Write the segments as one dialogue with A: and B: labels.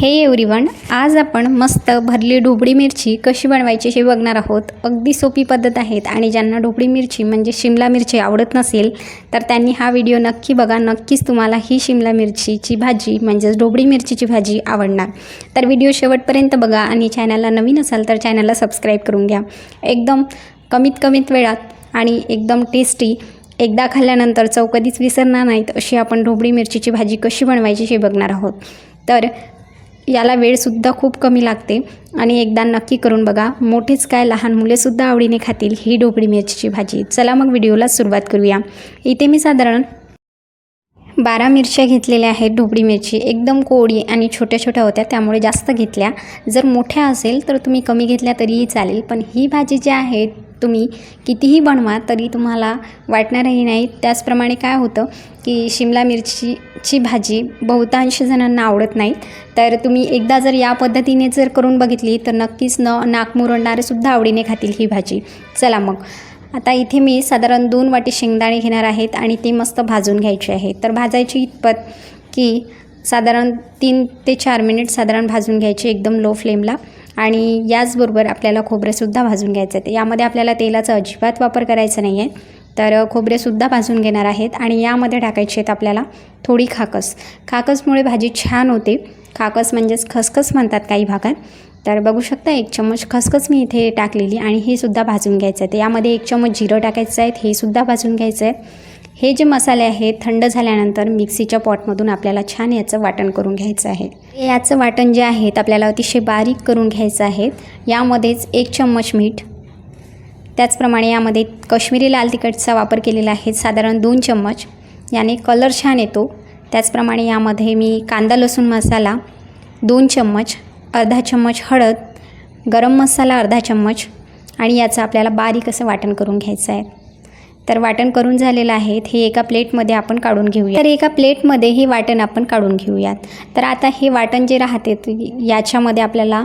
A: Hey everyone आज आपण मस्त भरली ढोबळी मिरची कशी बनवायची हे बघणार आहोत. अगदी सोपी पद्धत आहेत आणि ज्यांना ढोबळी मिरची म्हणजे शिमला मिरची आवडत नसेल तर त्यांनी हा व्हिडिओ नक्की बघा. नक्कीच तुम्हाला ही शिमला मिरचीची भाजी म्हणजेच ढोबळी मिरचीची भाजी आवडणार. तर व्हिडिओ शेवटपर्यंत बघा आणि चॅनलला नवीन असाल तर चॅनलला सबस्क्राईब करून घ्या. एकदम कमीत कमीत वेळात आणि एकदम टेस्टी एकदा खाल्ल्यानंतर चव कधीच विसरणार नाहीत अशी आपण ढोबळी मिरचीची भाजी कशी बनवायची हे बघणार आहोत. तर याला वेळसुद्धा खूप कमी लागते. आणि एकदा नक्की करून बघा मोठेच काय लहान मुलेसुद्धा आवडीने खातील ही ढोबळी मिरचीची भाजी. चला मग व्हिडिओला सुरुवात करूया. इथे मी साधारण बारा मिरच्या घेतलेल्या आहेत ढोबळी मिरची. एकदम कोळी आणि छोट्या छोट्या होत्या त्यामुळे जास्त घेतल्या. जर मोठ्या असेल तर तुम्ही कमी घेतल्या तरीही चालेल पण ही भाजी जी आहे तुम्ही कितीही बनवा तरी तुम्हाला वाटणारही नाही. त्याचप्रमाणे काय होतं की शिमला मिरचीची भाजी बहुतांश जणांना आवडत नाहीत तर तुम्ही एकदा जर या पद्धतीने जर करून बघितली तर नक्कीच न नाक मुरडणारेसुद्धा आवडीने खातील ही भाजी. चला मग. आता इथे मी साधारण दोन वाटी शेंगदाणे घेणार आहेत आणि ते मस्त भाजून घ्यायचे आहे तर भाजायची इतपत की साधारण तीन ते चार मिनिट साधारण भाजून घ्यायचे एकदम लो. फ्लेमला आणि याचबरोबर आपल्याला खोबरेसुद्धा भाजून घ्यायचं आहे. यामध्ये आपल्याला तेलाचा अजिबात वापर करायचा नाही आहे तर खोबरेसुद्धा भाजून घेणार आहेत आणि यामध्ये टाकायचे आहेत आपल्याला थोडी खाकस. खाकसमुळे भाजी छान होते. खाकस म्हणजेच खसखस म्हणतात काही भागात. तर बघू शकता एक चम्मच खसखस मी इथे टाकलेली आणि हे सुद्धा भाजून घ्यायचं आहे. तर यामध्ये एक चम्मच जिरं टाकायचं आहे हे सुद्धा भाजून घ्यायचं आहे. हे जे मसाले आहेत थंड झाल्यानंतर मिक्सीच्या पॉटमधून आपल्याला छान याचं वाटण करून घ्यायचं आहे. याचं वाटण जे आहेत आपल्याला अतिशय बारीक करून घ्यायचं आहे. यामध्येच एक चम्मच मीठ त्याचप्रमाणे यामध्ये कश्मीरी लाल तिखटचा वापर केलेला आहे साधारण दोन चम्मच. याने कलर छान येतो. त्याचप्रमाणे यामध्ये मी कांदा लसूण मसाला दोन चम्मच अर्धा चम्मच हळद गरम मसाला अर्धा चम्मच आणि याचं आपल्याला बारीक असं वाटण करून घ्यायचं आहे. तर वाटण करून झालेलं आहे. हे एका प्लेटमध्ये आपण काढून घेऊया. तर एका प्लेटमध्ये हे वाटण आपण काढून घेऊयात. तर आता हे वाटण जे राहते याच्यामध्ये आपल्याला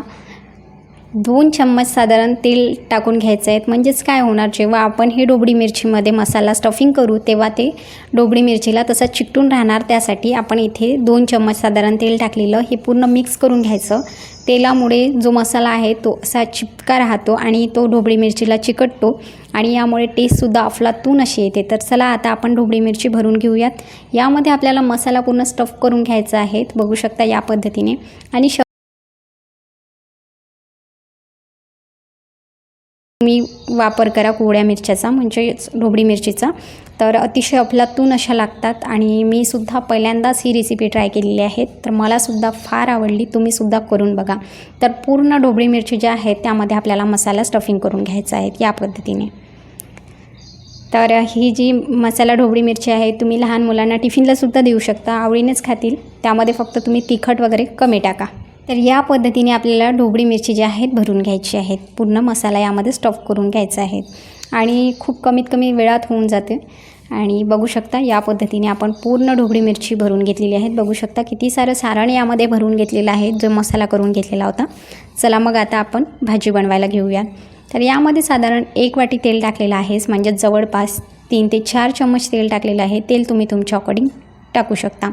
A: दोन चम्मच साधारण तेल टाकून घ्यायचं आहेत म्हणजेच काय होणार जेव्हा आपण हे डोबडी मिरचीमध्ये मसाला स्टफिंग करू तेव्हा ते डोबडी मिरचीला तसं चिकटून राहणार. त्यासाठी आपण इथे दोन चम्मच साधारण तेल टाकलेलं हे पूर्ण मिक्स करून घ्यायचं. तेलामुळे जो मसाला आहे तो असा चिपका राहतो आणि तो ढोबळी मिरचीला चिकटतो आणि यामुळे टेस्टसुद्धा अफलातून अशी येते. तर चला आता आपण ढोबळी मिरची भरून घेऊयात. यामध्ये आपल्याला मसाला पूर्ण स्टफ करून घ्यायचा आहे. बघू शकता या पद्धतीने. आणि श मी वापर करा कोवळ्या मिरच्याचा म्हणजेच ढोबळी मिरचीचा. तर अतिशय अफलातून अशा लागतात आणि मी सुद्धा पहिल्यांदाच ही रेसिपी ट्राय केलेली आहे. तर मलासुद्धा फार आवडली. तुम्हीसुद्धा करून बघा. तर पूर्ण ढोबळी मिरची ज्या आहेत त्यामध्ये आपल्याला मसाला स्टफिंग करून घ्यायचा आहे या पद्धतीने. तर ही जी मसाला ढोबळी मिरची आहे तुम्ही लहान मुलांना टिफिनलासुद्धा देऊ शकता. आवडीनेच खातील. त्यामध्ये फक्त तुम्ही तिखट वगैरे कमी टाका. तर या पद्धतीने आपल्याला ढोबळी मिरची जी आहेत भरून घ्यायची आहेत. पूर्ण मसाला यामध्ये स्टफ करून घ्यायचा आहे. आणि खूप कमीत कमी वेळात होऊन जाते. आणि बघू शकता या पद्धतीने आपण पूर्ण ढोबळी मिरची भरून घेतलेली आहेत. बघू शकता किती सारं सारण यामध्ये भरून घेतलेलं आहे. जो मसाला करून घेतलेला होता. चला मग आता आपण भाजी बनवायला घेऊया तर यामध्ये साधारण एक वाटी तेल टाकलेलं आहेच म्हणजे जवळपास तीन ते चार चम्मच तेल टाकलेलं आहे. तेल तुम्ही तुमच्या अकॉर्डिंग टाकू शकता.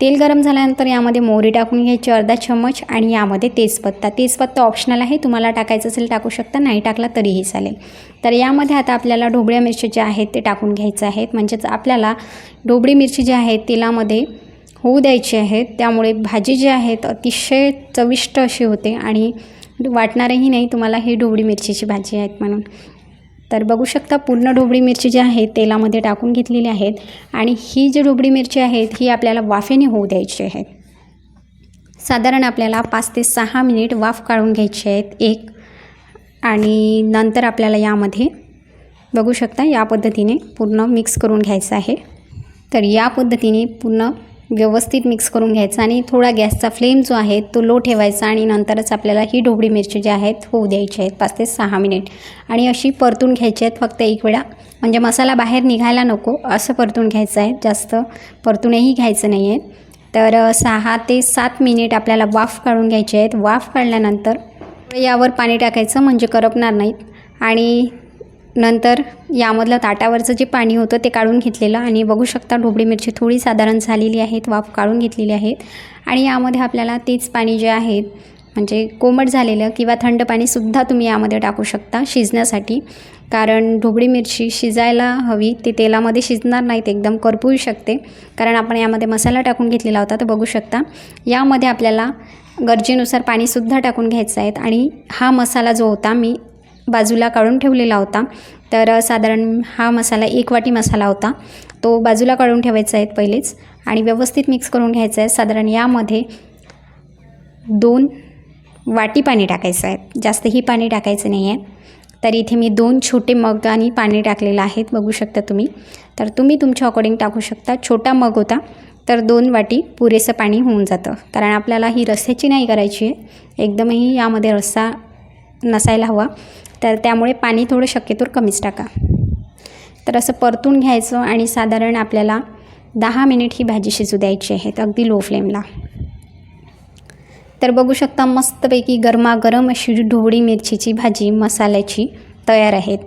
A: तेल गरम झाल्यानंतर यामध्ये मोहरी टाकून घ्यायची अर्धा चम्मच आणि यामध्ये तेजपत्ता. तेजपत्ता ऑप्शनल आहे तुम्हाला टाकायचं असेल टाकू शकता नाही टाकला तरीही चालेल. तर यामध्ये आता आपल्याला ढोबळ्या मिरची ज्या आहेत ते टाकून घ्यायचं आहेत. म्हणजेच आपल्याला ढोबळी मिरची जी आहे तेलामध्ये होऊ द्यायची आहेत त्यामुळे भाजी जी आहेत अतिशय चविष्ट अशी होते आणि वाटणारही नाही तुम्हाला ही ढोबळी मिरचीची भाजी आहेत म्हणून. तर बघू शकता पूर्ण ढोबळी मिरची जी आहे तेलामध्ये टाकून घेतलेली आहेत. आणि ही जी ढोबळी मिरची आहेत ही आपल्याला वाफेने होऊ द्यायची आहेत. साधारण आपल्याला पाच ते सहा मिनिट वाफ काढून घ्यायची आहेत एक. आणि नंतर आपल्याला यामध्ये बघू शकता या पद्धतीने पूर्ण मिक्स करून घ्यायचं आहे. तर या पद्धतीने पूर्ण व्यवस्थित मिक्स करून घ्यायचा आणि थोडा गॅसचा फ्लेम जो आहे तो लो ठेवायचा आणि नंतरच आपल्याला ही ढोबळी मिरची जी आहेत होऊ द्यायची आहेत पाच ते सहा मिनिट आणि अशी परतून घ्यायची आहेत फक्त एक वेळा. म्हणजे मसाला बाहेर निघायला नको असं परतून घ्यायचं आहे. जास्त परतूनही घ्यायचं नाही आहे तर सहा ते सात मिनिट आपल्याला वाफ काढून घ्यायचे आहेत. वाफ काढल्यानंतर यावर पाणी टाकायचं म्हणजे करपणार नाहीत. आणि नंतर यामधलं ताटावरचं जे पाणी होतं ते काढून घेतलेलं आणि बघू शकता ढोबळी मिरची थोडी साधारण झालेली आहेत वाफ काढून घेतलेली आहेत. आणि यामध्ये आपल्याला तेच पाणी जे आहेत म्हणजे कोमट झालेलं किंवा थंड पाणीसुद्धा तुम्ही यामध्ये टाकू शकता शिजण्यासाठी. कारण ढोबळी मिरची शिजायला हवी ते तेलामध्ये शिजणार नाहीत एकदम करपूही शकते. कारण आपण यामध्ये मसाला टाकून घेतलेला होता तर बघू शकता. यामध्ये आपल्याला गरजेनुसार पाणीसुद्धा टाकून घ्यायचं आहे. आणि हा मसाला जो होता मी बाजूला काढून ठेवलेला होता. तर साधारण हा मसाला एक वाटी मसाला होता. तो बाजूला काढून ठेवायचा आहे पहिलेच आणि व्यवस्थित मिक्स करून घ्यायचा आहे. साधारण यामध्ये दोन वाटी पाणी टाकायचं आहे. जास्तही पाणी टाकायचं नाही आहे. तर इथे मी दोन छोटे मग आणि पाणी टाकलेलं आहेत बघू शकता तुम्ही. तर तुम्ही तुमच्या अकॉर्डिंग टाकू शकता. छोटा मग होता. तर दोन वाटी पुरेसं पाणी होऊन जातं. कारण आपल्याला ही रस्स्याची नाही करायची आहे. एकदमही यामध्ये रस्सा नसायला हवा. तर त्यामुळे पाणी थोडं शक्यतोवर कमीच टाका. तर असं परतून घ्यायचं आणि साधारण आपल्याला दहा मिनिट ही भाजी शिजू द्यायची आहेत अगदी लो. फ्लेमला तर बघू शकता मस्तपैकी गरमागरम अशी ढोबळी मिरचीची भाजी मसाल्याची तयार आहेत.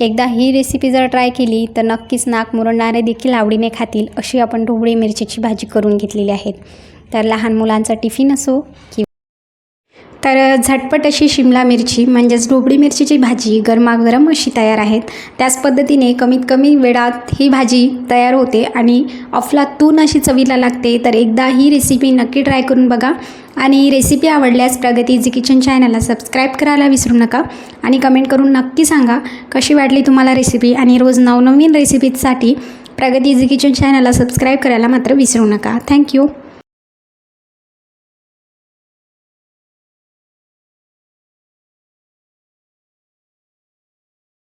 A: एकदा ही रेसिपी जर ट्राय केली तर नक्कीच नाक मुरडणारे देखील आवडीने खातील अशी आपण ढोबळी मिरचीची भाजी करून घेतलेली आहेत. तर लहान मुलांचा टिफिन असो की तर झटपट अशी शिमला मिरची म्हणजेच ढोबळी मिरचीची भाजी गरमागरम अशी तयार आहेत. त्याच पद्धतीने कमीत कमी वेळात ही भाजी तयार होते आणि अफलातून अशी चवीला लागते. तर एकदा ही रेसिपी नक्की ट्राय करून बघा आणि रेसिपी आवडल्यास प्रगती इझी किचन चॅनलला सबस्क्राईब करायला विसरू नका आणि कमेंट करून नक्की सांगा कशी वाटली तुम्हाला रेसिपी आणि रोज नवनवीन रेसिपीजसाठी प्रगती इझी किचन चॅनलला सबस्क्राईब करायला मात्र विसरू नका. थँक्यू